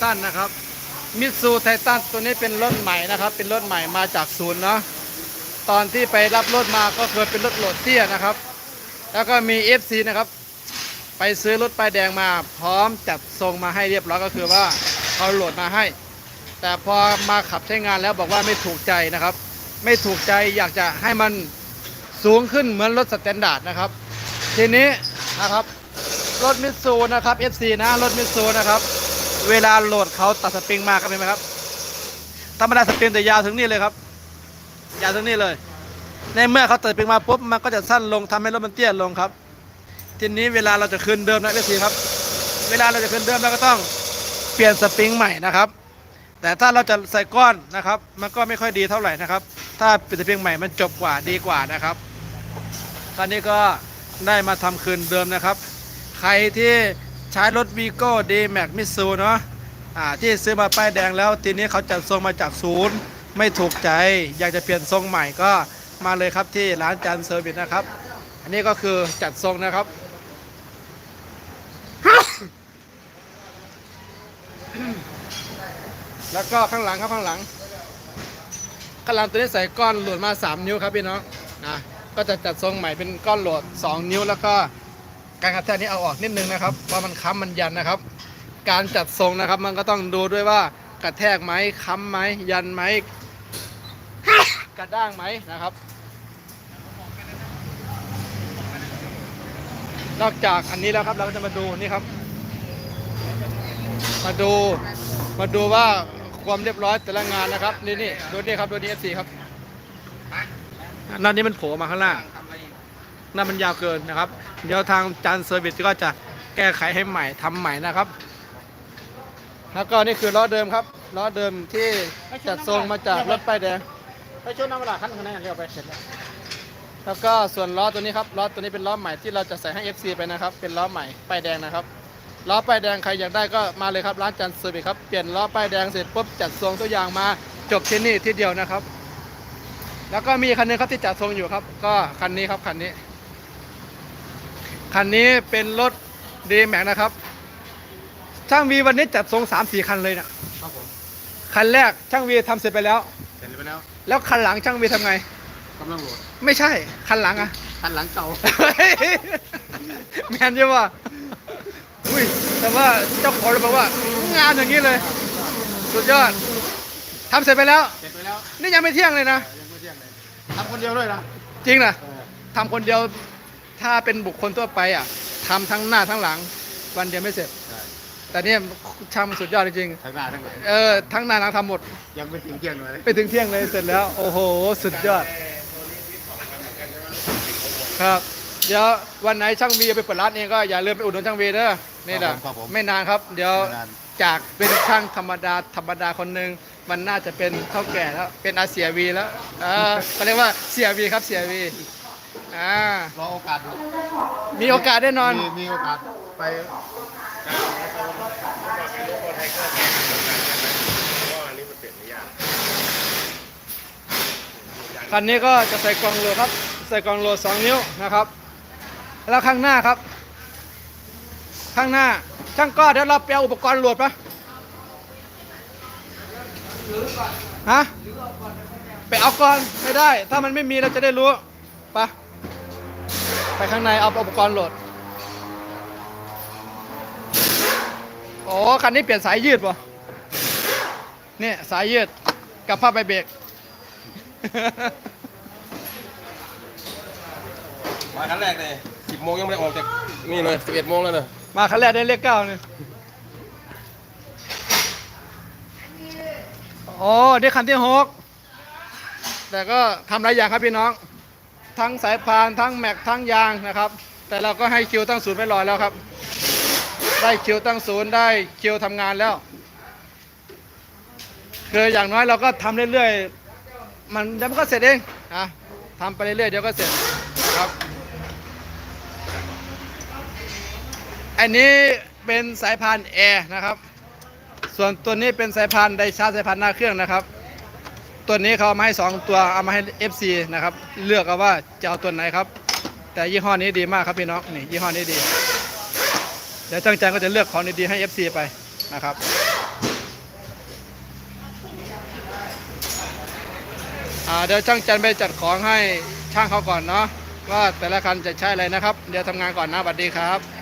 ทันนะครับมิตซูไททันตัวนี้เป็นรถใหม่นะครับ เป็นรถใหม่มาจากศูนย์เนาะตอนที่ไปรับรถมาก็เคยเป็นรถโหลดเตี้ยนะครับ แล้วก็มี FC นะครับ ไปซื้อรถป้ายแดงมา พร้อมจัดทรงมาให้เรียบร้อยก็คือว่าเขาโหลดมาให้ แต่พอมาขับใช้งานแล้วบอกว่าไม่ถูกใจนะครับ ไม่ถูกใจอยากจะให้มันสูงขึ้นเหมือนรถสแตนดาร์ดนะครับ ทีนี้นะครับรถมิตซูนะครับ FC นะรถมิตซูนะครับ เวลาโหลดเขาตัดสปริงมาครับเห็นไหมครับธรรมดาสปริงแต่ยาวถึงนี่เลยครับ ยาวถึงนี่เลย ในเมื่อเขาตัดสปริงมาปุ๊บมันก็จะสั้นลงทำให้รถมันเตี้ยลงครับ ทีนี้เวลาเราจะคืนเดิมนะ FC ครับ เวลาเราจะคืนเดิมเราก็ต้องเปลี่ยนสปริงใหม่นะครับแต่ถ้าเราจะใส่ก้อนนะครับ มันก็ไม่ค่อยดีเท่าไหร่นะครับ ถ้าเปลี่ยนสปริงใหม่มันจบกว่าดีกว่านะครับคราวนี้ก็ได้มาทำคืนเดิมนะครับ ใครที่ ใช้รถวีโก้ดีแม็กมิซูเนาะอ่าที่ซื้อมาป้ายแดงแล้วทีนี้เขาจัดทรงมาจากศูนย์ไม่ถูกใจ อยากจะเปลี่ยนทรงใหม่ก็มาเลยครับที่ร้านจันเซอร์วิสนะครับ อันนี้ก็คือจัดทรงนะครับแล้วก็ข้างหลังครับข้างหลังข้างหลังตัวนี้ใส่ก้อนโหลดมา 3 นิ้วครับพี่น้องนะก็จะจัดทรงใหม่เป็นก้อนโหลด 2 นิ้วแล้วก็ การกระแทกนี้เอาออกนิดนึงนะครับเพรามันค้ำมันยันนะครับ การจัดทรงนะครับ มันก็ต้องดูด้วยว่ากระแทกไหมค้ำไหมยันไหมกระด้างไหมนะครับ นอกจากอันนี้แล้วครับ เราก็จะมาดูนี่ครับ มาดูมาดูว่าความเรียบร้อยแต่ละงานนะครับ นี่นี่ดูนี่ครับดูนี่เอฟซีครับนั่นนี่มันโผล่มาข้างล่าง นั่นมันยาวเกินนะครับ เดี๋ยวทางจานเซอร์วิสก็จะแก้ไขให้ใหม่ทำใหม่นะครับ แล้วก็นี่คือล้อเดิมครับล้อเดิมที่จัดทรงมาจากรถป้ายแดงไปชุดน้ำมันหลาขั้นข้างในเรียกไปเสร็จแล้วแล้วก็ส่วนล้อตัวนี้ครับล้อตัวนี้เป็นล้อใหม่ที่เราจะใส่ให้ FC ไปนะครับ เป็นล้อใหม่ป้ายแดงนะครับล้อป้ายแดงใครอยากได้ก็มาเลยครับร้านจันทร์เซอร์วิสครับเปลี่ยนล้อป้ายแดงเสร็จปุ๊บจัดทรงตัวอย่างมาจบที่นี่ที่เดียวนะครับ แล้วก็มีคันนึงครับที่จัดทรงอยู่ครับ ก็คันนี้ครับคันนี้ คันนี้เป็นรถดีแม็กนะครับ ช่างวีวันนี้จัดทรง3ามสี่คันเลยนะครับผมคันแรกช่างวีทำเสร็จไปแล้ว เสร็จไปแล้ว แล้วคันหลังช่างวีทำไงกำลังโหลดไม่ใช่ คันหลังอะ คันหลังเก่า แมนใช่ป่ะอุ้ย แต่ว่าเจ้าของเราบอกว่างานอย่างนี้เลย สุดยอดทำเสร็จไปแล้ว เสร็จไปแล้ว นี่ยังไม่เที่ยงเลยนะยังไม่เที่ยงเลยทำคนเดียวด้วยนะ จริงนะเออทำคนเดียว ถ้าเป็นบุคคลทั่วไปอะทำทั้งหน้าทั้งหลัง วันเดียวไม่เสร็จ ใช่แต่เนี่ยช่างมันสุดยอดจริงทั้งหน้าทั้งหลังๆเออทั้งหน้าทั้งทำหมด ยังไม่ถึงเที่ยงเลยไปถึงเที่ยงเลยเสร็จแล้ว โอ้โห สุดยอด ครับเดี๋ยววันไหนช่างวีไปเปิดร้านเองก็อย่าลืมไปอุดหนุนช่างวีเด้อนี่แหละครับผมไม่นานครับ เดี๋ยวนาน จากเป็นช่างธรรมดาธรรมดาคนหนึ่งมันน่าจะเป็นเท่าแก่แล้วเป็นอาเสียวีแล้วเออเขาเรียกว่าเสียวีครับเสียวี อ่ารอโอกาสดูมีโอกาสแน่นอน มีมีโอกาสไปคันนี้ก็จะใส่กล่องโหลครับ ใส่กล่องโหลสองนิ้วนะครับ แล้วข้างหน้าครับ ข้างหน้า ช่างก็เดี๋ยวเราไปเอาอุปกรณ์โหลดปะฮะ ไปเอาก่อนไม่ได้ ถ้ามันไม่มีเราจะได้รู้ปะ ไปข้างในเอาอุปกรณ์โหลดโอ้คันนี้เปลี่ยนสายยืดป่ะนี่สายยืดกับผ้าใบเบรกมาครั้งแรกเลย10โมงยังไม่ได้ออกจากนี่เลย11โมงแล้วเนอะมาคันแรกได้เลขเก้าเนี่ยโอ้ได้คันที่หกแต่ก็ทำหลายอย่างครับพี่น้อง ทั้งสายพานทั้งแม็กทั้งยางนะครับ แต่เราก็ให้คิวตั้งศูนย์ไว้รอแล้วครับ ได้คิวตั้งศูนย์ได้คิวทำงานแล้วคืออย่างน้อยเราก็ทำเรื่อยๆมันเดี๋ยวมันก็เสร็จเองอะทำไปเรื่อยๆเดี๋ยวก็เสร็จครับอันนี้เป็นสายพานแอร์นะครับ ส่วนตัวนี้เป็นสายพานไดชาร์จสายพานหน้าเครื่องนะครับ ตัวนี้เขาเมาให้ 2 ตัวเอามาให้ FC นะครับ เลือกเอาว่าจะเอาตัวไหนครับ แต่ยี่ห้อนี้ดีมากครับพี่น้องนี่ยี่ห้อนี้ดี เดี๋ยวช่างจังก็จะเลือกของดีๆให้ FC ไปนะครับเดี๋ยวช่างจันไปจัดของให้ช่างเขาก่อนเนาะว่าแต่ละคันจะใช้อะไรนะครับ เดี๋ยวทำงานก่อนนะสวัสดีครับ